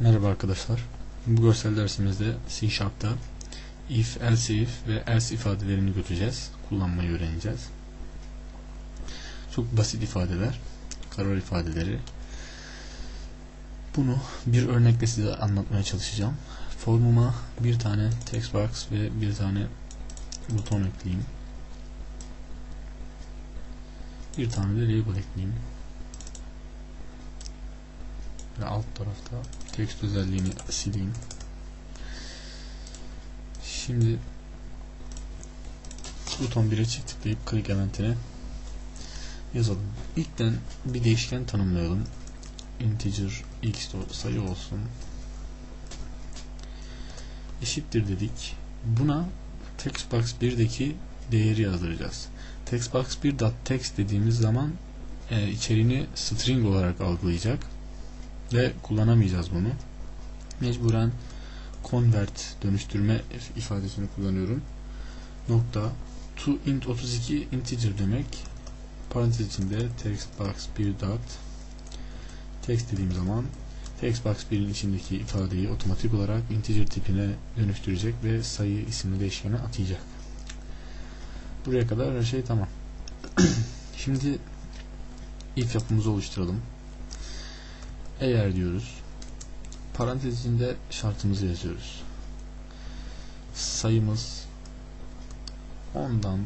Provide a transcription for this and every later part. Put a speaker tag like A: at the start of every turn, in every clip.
A: Merhaba arkadaşlar. Bu görsel dersimizde C if, else if ve else ifadelerini göreceğiz. Kullanmayı öğreneceğiz. Çok basit ifadeler. Karar ifadeleri. Bunu bir örnekle size anlatmaya çalışacağım. Formuma bir tane text box ve bir tane buton ekleyeyim. Bir tane de label ekleyeyim ve alt tarafta text özelliğini sileyim. Şimdi buton 1'e çift tıklayıp click eventine yazalım. İlkten bir değişken tanımlayalım. Integer x sayı olsun. Eşittir dedik. Buna textbox 1'deki değeri yazdıracağız. Textbox 1.text dediğimiz zaman e, içeriğini string olarak algılayacak ve kullanamayacağız bunu. Mecburen convert dönüştürme ifadesini kullanıyorum. Nokta to int 32 integer demek. Parantez içinde textbox 1 dot text dediğim zaman textbox 1'in içindeki ifadeyi otomatik olarak integer tipine dönüştürecek ve sayı isimli değişkene atayacak. Buraya kadar her şey tamam. Şimdi if yapımızı oluşturalım eğer diyoruz parantez içinde şartımızı yazıyoruz. Sayımız 10'dan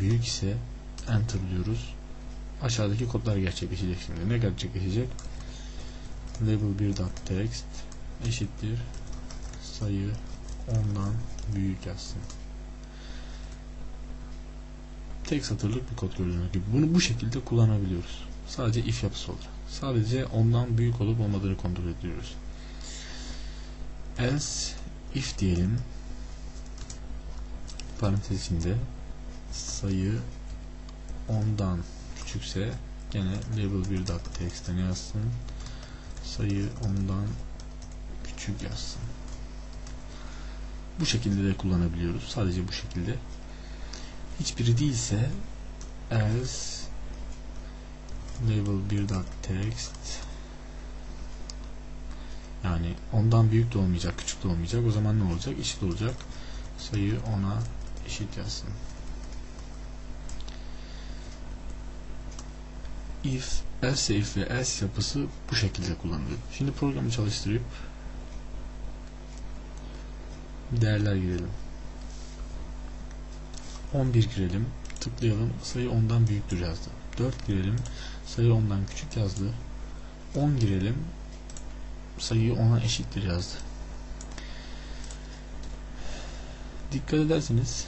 A: büyük ise enter diyoruz. Aşağıdaki kodlar gerçekleşecek şimdi. Ne gerçekleşecek? Label 1 text eşittir. Sayı 10'dan büyük yazsın. Tek satırlık bir kod gördüğünüz gibi. Bunu bu şekilde kullanabiliyoruz. Sadece if yapısı olacak Sadece ondan büyük olup olmadığını kontrol ediyoruz. Else if diyelim. Parantez içinde. Sayı ondan küçükse gene label 1 text'e yazsın. Sayı ondan küçük yazsın. Bu şekilde de kullanabiliyoruz. Sadece bu şekilde. Hiçbiri değilse else label 1 text. Yani ondan büyük de olmayacak küçük de olmayacak. O zaman ne olacak? Eşit olacak. Sayı ona eşit yazsın. İf else if ve else yapısı bu şekilde kullanılıyor. Şimdi programı çalıştırıp değerler girelim. 11 girelim. Tıklayalım. Sayı ondan büyüktür yazdı. 4 girelim sayı 10'dan küçük yazdı. 10 girelim. Sayıyı 10'a eşittir yazdı. Dikkat ederseniz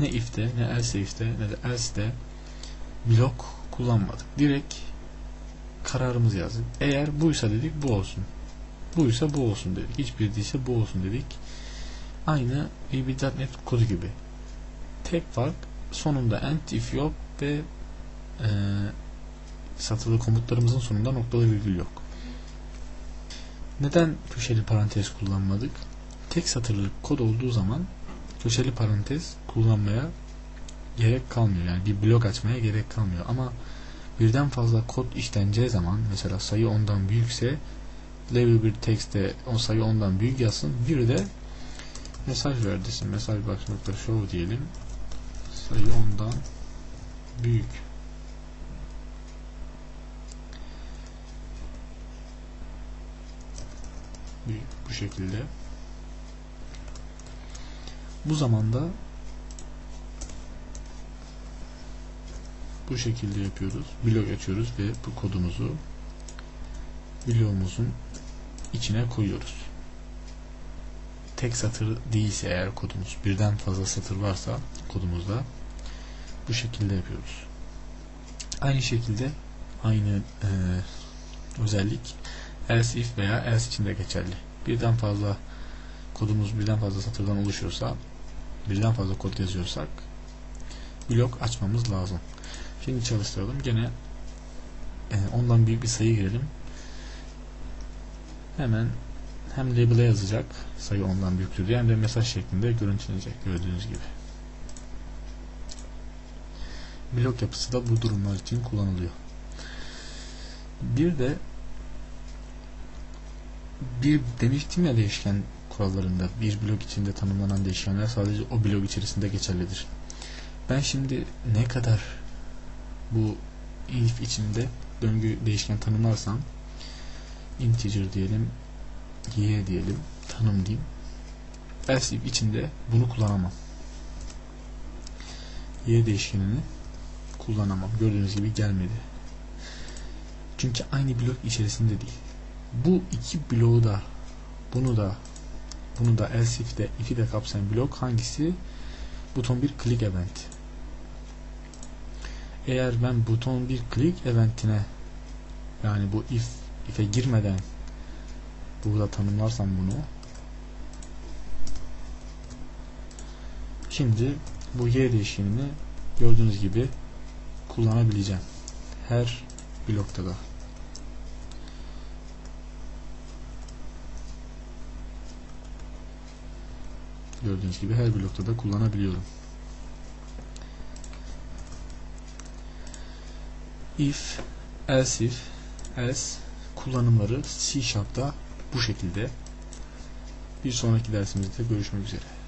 A: ne if'te ne else if'te ne de else'de blok kullanmadık. Direkt kararımızı yazdık. Eğer buysa dedik bu olsun. Buysa bu olsun dedik. Hiçbir değilse bu olsun dedik. Aynı VB.NET kodu gibi. Tek fark sonunda end if yok ve satırlı komutlarımızın sonunda noktalı virgül yok. Neden köşeli parantez kullanmadık? Tek satırlık kod olduğu zaman köşeli parantez kullanmaya gerek kalmıyor. Yani bir blok açmaya gerek kalmıyor. Ama birden fazla kod işleneceği zaman mesela sayı ondan büyükse level bir text'te o sayı ondan büyük yazsın. Bir de mesaj verdirsin. Mesaj box show diyelim. Sayı ondan büyük bu şekilde bu zamanda bu şekilde yapıyoruz. Blok açıyoruz ve bu kodumuzu bloğumuzun içine koyuyoruz. Tek satır değilse eğer kodumuz birden fazla satır varsa kodumuzda bu şekilde yapıyoruz. Aynı şekilde aynı e, özellik else if veya else için de geçerli. Birden fazla kodumuz birden fazla satırdan oluşuyorsa birden fazla kod yazıyorsak blok açmamız lazım. Şimdi çalıştıralım. Gene e, ondan büyük bir sayı girelim. Hemen hem label'e yazacak sayı ondan büyüktür diye hem de mesaj şeklinde görüntülenecek gördüğünüz gibi. Blok yapısı da bu durumlar için kullanılıyor. Bir de bir demiştim ya değişken kurallarında bir blok içinde tanımlanan değişkenler sadece o blok içerisinde geçerlidir. Ben şimdi ne kadar bu if içinde döngü değişken tanımlarsam integer diyelim y diyelim tanım diyeyim. Else if içinde bunu kullanamam. Y değişkenini kullanamam. Gördüğünüz gibi gelmedi. Çünkü aynı blok içerisinde değil bu iki bloğu da bunu da bunu da else if'de if'i de kapsayan blok hangisi? Buton bir click event. Eğer ben buton bir click eventine yani bu if if'e girmeden burada tanımlarsam bunu şimdi bu y değişkenini gördüğünüz gibi kullanabileceğim her blokta da gördüğünüz gibi her blokta da kullanabiliyorum if, else if, else kullanımları C Sharp'ta bu şekilde. Bir sonraki dersimizde görüşmek üzere.